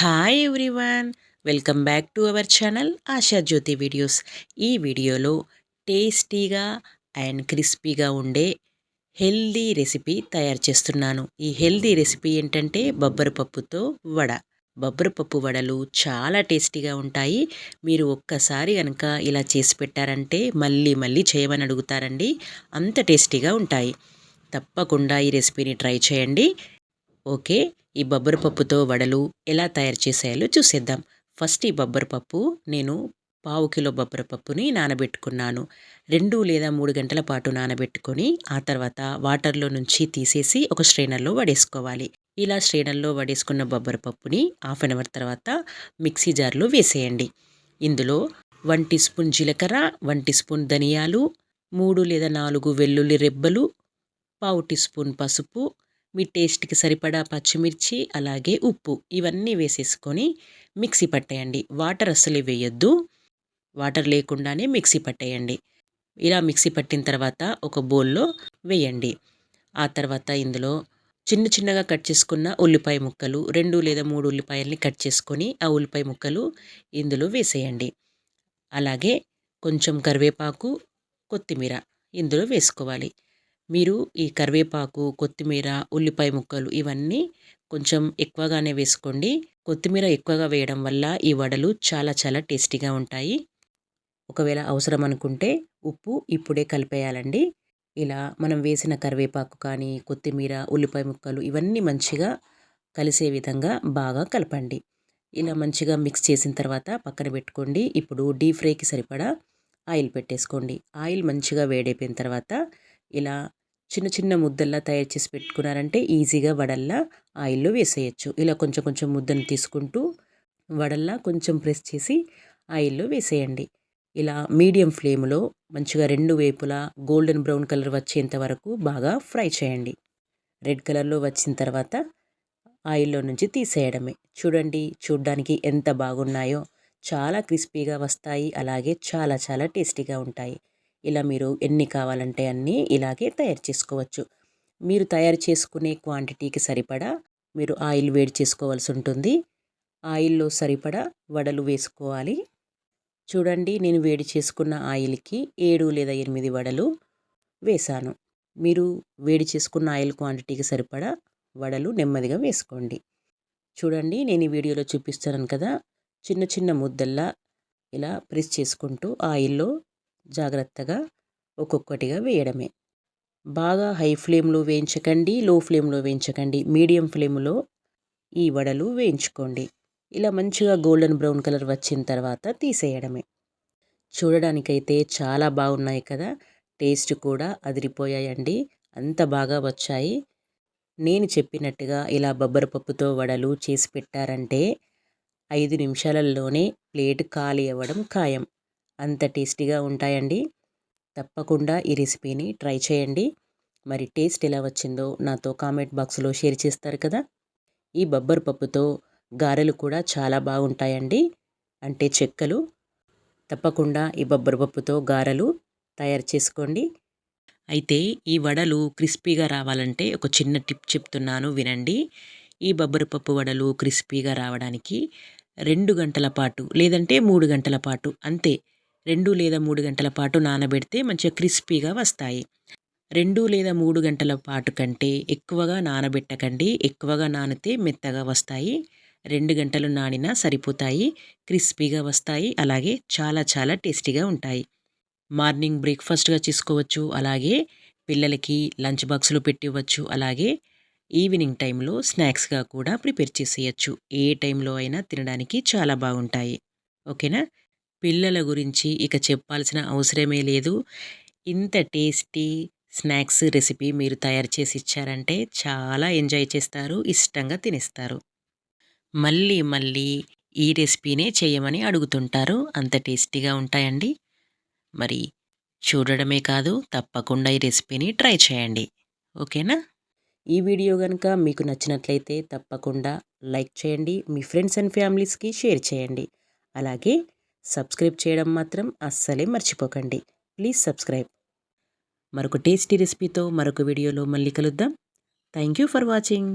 Hi everyone welcome back to our channel Asha Jyothi videos ఈ వీడియోలో టేస్టీగా and క్రిస్పీగా ఉండే హెల్దీ రెసిపీ తయారు చేస్తున్నాను. ఈ హెల్దీ రెసిపీ ఏంటంటే బొబ్బరపప్పుతో వడ. బొబ్బరపప్పు వడలు చాలా టేస్టీగా ఉంటాయి. మీరు ఒక్కసారి కనుక ఇలా చేసి పెట్టారంటే మళ్ళీ మళ్ళీ చేయమని అడుగుతారండి. అంత టేస్టీగా ఉంటాయి. తప్పకుండా ఈ రెసిపీని ట్రై చేయండి. ఓకే ఈ బొబ్బరపప్పుతో వడలు ఎలా తయారు చేసేయాలో చూసేద్దాం. ఫస్ట్ ఈ బొబ్బరపప్పు నేను పావు కిలో బొబ్బరపప్పుని నానబెట్టుకున్నాను. రెండు లేదా మూడు గంటల పాటు నానబెట్టుకొని ఆ తర్వాత వాటర్లో నుంచి తీసేసి ఒక స్ట్రైనర్లో వడేసుకోవాలి. ఇలా స్ట్రైనర్లో వడేసుకున్న బొబ్బరపప్పుని హాఫ్ అన్ అవర్ తర్వాత మిక్సీ జార్లో వేసేయండి. ఇందులో వన్ టీ స్పూన్ జీలకర్ర వన్ టీ స్పూన్ ధనియాలు మూడు లేదా నాలుగు వెల్లుల్లి రెబ్బలు పావు టీ స్పూన్ పసుపు మీ టేస్ట్కి సరిపడా పచ్చిమిర్చి అలాగే ఉప్పు ఇవన్నీ వేసేసుకొని మిక్సీ పట్టేయండి. వాటర్ అస్సలు వేయొద్దు. వాటర్ లేకుండానే మిక్సీ పట్టేయండి. ఇలా మిక్సీ పట్టిన తర్వాత ఒక బౌల్లో వేయండి. ఆ తర్వాత ఇందులో చిన్న చిన్నగా కట్ చేసుకున్న ఉల్లిపాయ ముక్కలు రెండు లేదా మూడు ఉల్లిపాయల్ని కట్ చేసుకొని ఆ ఉల్లిపాయ ముక్కలు ఇందులో వేసేయండి. అలాగే కొంచెం కరివేపాకు కొత్తిమీర ఇందులో వేసుకోవాలి. మీరు ఈ కరివేపాకు కొత్తిమీర ఉల్లిపాయ ముక్కలు ఇవన్నీ కొంచెం ఎక్కువగానే వేసుకోండి. కొత్తిమీర ఎక్కువగా వేయడం వల్ల ఈ వడలు చాలా చాలా టేస్టీగా ఉంటాయి. ఒకవేళ అవసరం అనుకుంటే ఉప్పు ఇప్పుడే కలిపేయాలండి. ఇలా మనం వేసిన కరివేపాకు కానీ కొత్తిమీర ఉల్లిపాయ ముక్కలు ఇవన్నీ మంచిగా కలిసే విధంగా బాగా కలపండి. ఇలా మంచిగా మిక్స్ చేసిన తర్వాత పక్కన పెట్టుకోండి. ఇప్పుడు డీప్ ఫ్రైకి సరిపడా ఆయిల్ పెట్టేసుకోండి. ఆయిల్ మంచిగా వేడైపోయిన తర్వాత ఇలా చిన్న చిన్న ముద్దల్లా తయారు చేసి పెట్టుకున్నారంటే ఈజీగా వడల్లా ఆయిల్లో వేసేయచ్చు. ఇలా కొంచెం కొంచెం ముద్దను తీసుకుంటూ వడల్లా కొంచెం ప్రెస్ చేసి ఆయిల్లో వేసేయండి. ఇలా మీడియం ఫ్లేమ్లో మంచిగా రెండు వైపులా గోల్డెన్ బ్రౌన్ కలర్ వచ్చేంత వరకు బాగా ఫ్రై చేయండి. రెడ్ కలర్లో వచ్చిన తర్వాత ఆయిల్లో నుంచి తీసేయడమే. చూడండి చూడ్డానికి ఎంత బాగున్నాయో. చాలా క్రిస్పీగా వస్తాయి అలాగే చాలా చాలా టేస్టీగా ఉంటాయి. ఇలా మీరు ఎన్ని కావాలంటే అన్నీ ఇలాగే తయారు చేసుకోవచ్చు. మీరు తయారు చేసుకునే క్వాంటిటీకి సరిపడా మీరు ఆయిల్ వేడి చేసుకోవాల్సి ఉంటుంది. ఆయిల్లో సరిపడా వడలు వేసుకోవాలి. చూడండి నేను వేడి చేసుకున్న ఆయిల్కి ఏడు లేదా ఎనిమిది వడలు వేశాను మీరు వేడి చేసుకున్న ఆయిల్ క్వాంటిటీకి సరిపడా వడలు నెమ్మదిగా వేసుకోండి. చూడండి నేను ఈ వీడియోలో చూపిస్తున్నాను కదా చిన్న చిన్న ముద్దల్లా ఇలా ప్రెస్ చేసుకుంటూ ఆయిల్లో జాగ్రత్తగా ఒక్కొక్కటిగా వేయడమే. బాగా హై ఫ్లేమ్లో వేయించకండి లో ఫ్లేమ్లో వేయించకండి మీడియం ఫ్లేమ్లో ఈ వడలు వేయించుకోండి. ఇలా మంచిగా గోల్డెన్ బ్రౌన్ కలర్ వచ్చిన తర్వాత తీసేయడమే. చూడడానికైతే చాలా బాగున్నాయి కదా టేస్ట్ కూడా అదిరిపోయాయండి అంత బాగా వచ్చాయి. నేను చెప్పినట్టుగా ఇలా బొబ్బరపప్పుతో వడలు చేసి పెట్టారంటే ఐదు నిమిషాలలోనే ప్లేట్ ఖాళీ అవ్వడం ఖాయం. అంత టేస్టీగా ఉంటాయండి. తప్పకుండా ఈ రెసిపీని ట్రై చేయండి. మరి టేస్ట్ ఎలా వచ్చిందో నాతో కామెంట్ బాక్స్లో షేర్ చేస్తారు కదా. ఈ బొబ్బరి పప్పుతో గారెలు కూడా చాలా బాగుంటాయండి. అంటే చెక్కలు. తప్పకుండా ఈ బొబ్బరి పప్పుతో గారెలు తయారు చేసుకోండి. అయితే ఈ వడలు క్రిస్పీగా రావాలంటే ఒక చిన్న టిప్ చెప్తున్నాను వినండి. ఈ బొబ్బరిపప్పు వడలు క్రిస్పీగా రావడానికి రెండు గంటల పాటు లేదంటే మూడు గంటల పాటు అంతే రెండు లేదా మూడు గంటల పాటు నానబెడితే మంచిగా క్రిస్పీగా వస్తాయి. రెండు లేదా మూడు గంటల పాటు కంటే ఎక్కువగా నానబెట్టకండి. ఎక్కువగా నానితే మెత్తగా వస్తాయి. రెండు గంటలు నానినా సరిపోతాయి. క్రిస్పీగా వస్తాయి. అలాగే చాలా చాలా టేస్టీగా ఉంటాయి. మార్నింగ్ బ్రేక్ఫాస్ట్గా చేసుకోవచ్చు. అలాగే పిల్లలకి లంచ్ బాక్సులు పెట్టివ్వచ్చు. అలాగే ఈవినింగ్ టైంలో స్నాక్స్గా కూడా ప్రిపేర్ చేసేయచ్చు. ఏ టైంలో అయినా తినడానికి చాలా బాగుంటాయి. ఓకేనా? పిల్లల గురించి ఇక చెప్పాల్సిన అవసరమే లేదు. ఇంత టేస్టీ స్నాక్స్ రెసిపీ మీరు తయారు చేసి ఇచ్చారంటే చాలా ఎంజాయ్ చేస్తారు ఇష్టంగా తినేస్తారు. మళ్ళీ మళ్ళీ ఈ రెసిపీనే చేయమని అడుగుతుంటారు. అంత టేస్టీగా ఉంటాయండి. మరి చూడడమే కాదు తప్పకుండా ఈ రెసిపీని ట్రై చేయండి. ఓకేనా? ఈ వీడియో కనుక మీకు నచ్చినట్లయితే తప్పకుండా లైక్ చేయండి. మీ ఫ్రెండ్స్ అండ్ ఫ్యామిలీస్కి షేర్ చేయండి. అలాగే సబ్స్క్రైబ్ చేయడం మాత్రం అస్సలే మర్చిపోకండి. Please subscribe. మరొక టేస్టీ రెసిపీతో మరొక వీడియోలో మళ్ళీ కలుద్దాం. Thank you for watching.